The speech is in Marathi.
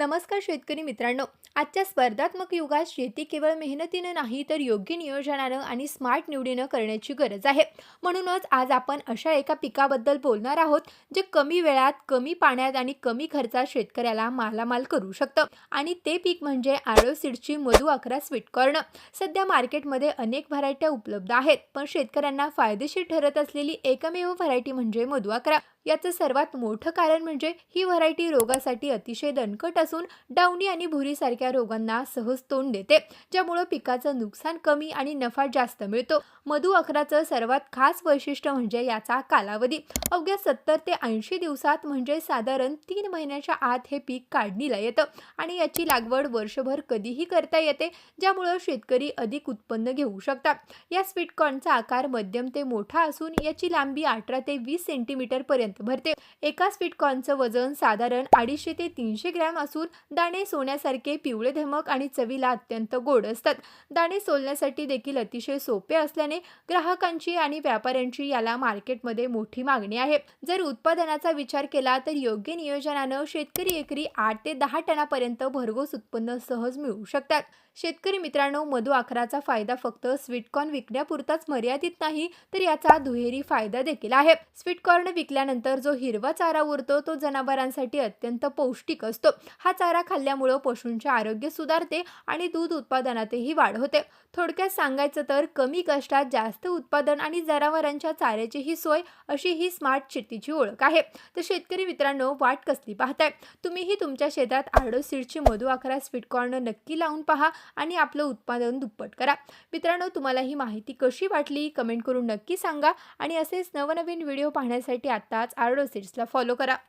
नमस्कार शेतकरी मित्रांनो. आजच्या स्पर्धात्मक युगात शेती केवळ मेहनतीनं नाही तर योग्य नियोजनानं आणि स्मार्ट निवडीनं करण्याची गरज आहे. म्हणूनच आज आपण अशा एका पिकाबद्दल बोलणार आहोत जे कमी वेळात कमी पाण्यात आणि कमी खर्चात शेतकऱ्याला मालामाल करू शकतं. आणि ते पीक म्हणजे आळो सीड्सची मधु अकरा स्वीटकॉर्न सध्या मार्केटमध्ये अनेक व्हरायट्या उपलब्ध आहेत पण शेतकऱ्यांना फायदेशीर ठरत असलेली एकमेव व्हरायटी म्हणजे मधु अकरा. याचं सर्वात मोठं कारण म्हणजे ही व्हरायटी रोगासाठी अतिशय दणकट असून डावणी आणि भुरीसारख्या रोगांना सहज तोंड देते ज्यामुळं पिकाचं नुकसान कमी आणि नफा जास्त मिळतो. मधु अखराचं सर्वात खास वैशिष्ट्य म्हणजे याचा कालावधी. अवघ्या सत्तर ते ऐंशी दिवसात म्हणजे साधारण तीन महिन्याच्या आत हे पीक काढणीला येतं आणि याची लागवड वर्षभर कधीही करता येते ज्यामुळं शेतकरी अधिक उत्पन्न घेऊ शकतात. या स्वीटकॉर्नचा आकार मध्यम ते मोठा असून याची लांबी अठरा ते वीस सेंटीमीटरपर्यंत पर्यंत. भरते. एका स्वीटकॉर्नचं वजन साधारण अडीचशे ते तीनशे ग्रॅम असून दाणे सोन्यासारखे पिवळे धमक आणि चवीला अत्यंत गोड असतात. दाणे सोलण्यासाठी देखील अतिशय सोपे असल्याने ग्राहकांची आणि व्यापाऱ्यांची याला मार्केटमध्ये मोठी मागणी आहे. जर उत्पादनाचा विचार केला तर योग्य नियोजनानं शेतकरी एकरी आठ ते दहा टनापर्यंत भरघोस उत्पन्न सहज मिळू शकतात. शेतकरी मित्रांनो मधु आखराचा फायदा फक्त स्वीटकॉर्न विकण्यापुरताच मर्यादित नाही तर याचा दुहेरी फायदा देखील आहे. स्वीटकॉर्न विकल्यानंतर जो हिरवा चारा उरतो तो जनावरांसाठी अत्यंत पौष्टिक असतो. हा चारा खाल्ल्यामुळं पशूंचे आरोग्य सुधारते आणि दूध उत्पादनातही वाढ होते. थोडक्यात सांगायचं तर कमी कष्टात जास्त उत्पादन आणि जनावरांच्या चाऱ्याचीही सोय अशी ही स्मार्ट शेतीची ओळख आहे. तर शेतकरी मित्रांनो वाट कसली पाहताय? तुम्हीही तुमच्या शेतात आडो सीडची मधू अकरा स्वीटकॉर्न नक्की लावून पहा आणि आपलं उत्पादन दुप्पट करा. मित्रांनो तुम्हाला ही माहिती कशी वाटली? कमेंट करून नक्की सांगा आणि असेच नवनवीन व्हिडिओ पाहण्यासाठी पाच आरडो सीड्सला फॉलो करा.